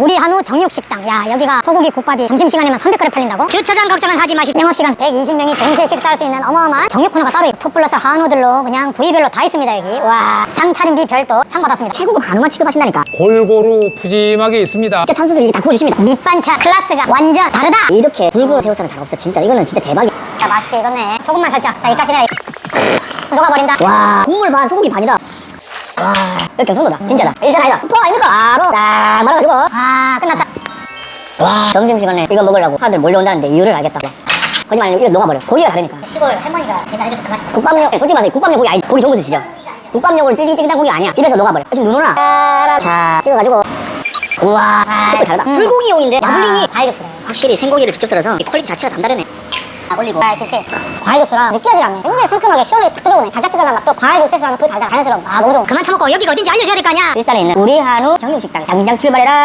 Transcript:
우리 한우 정육식당 야 여기가 소고기 국밥이 점심시간에만 300그릇 팔린다고? 주차장 걱정은 하지 마십시오 영업시간 120명이 동시에 식사할 수 있는 어마어마한 정육 코너가 따로 있고 톱 플러스 한우들로 그냥 부위별로 다 있습니다 여기 와 상차림비 별도 상 받았습니다 최고급 한우만 취급하신다니까. 골고루 푸짐하게 있습니다. 진짜 찬수들 이게 다 구워주십니다. 밑반찬 클래스가 완전 다르다 이렇게 붉은 새우살은 잘 없어. 진짜 이거는 진짜 대박이야. 자 맛있게 익었네 소금만 살짝 자 이까시면 녹아버린다 와 국물 반 소고기 반이다. 와 이거 경상도다. 진짜다. 일선 아니다. 포 아닙니까? 아 끝났다 와 점심시간에 이거 먹으려고 사람들 몰려온다는데 이유를 알겠다. 거짓말 아니고 이거 녹아버려. 고기가 다르니까. 시골 할머니가 맨날 해줬던 그 맛이다 국밥용 솔직히 말해서 국밥용 고기 아니 고기 좋은 거 드시죠? 국밥용으로 찔찔찔한 고기 아니야. 입에서 녹아버려. 지금 눈 오나? 자 찍어가지고. 우와 색깔 다르다. 불고기용인데 마블링이 과일 육수래 확실히 생고기를 직접 썰어서 이 퀄리티 자체가 남다르네. 아 올리고. 아, 그치. 과일 육수라 느끼하지 않네. 굉장히 상큼하게 시원하게 탁 들어오네. 달짝지근한 맛도 과일 육수에서 나는 그 달달 자연스러움. 아, 너무 좋아. 그만 처먹고 여기가 어딘지 알려줘야 될 거 아니야. 일단에 있는 우리 한우 정육식당 당장 출발해라.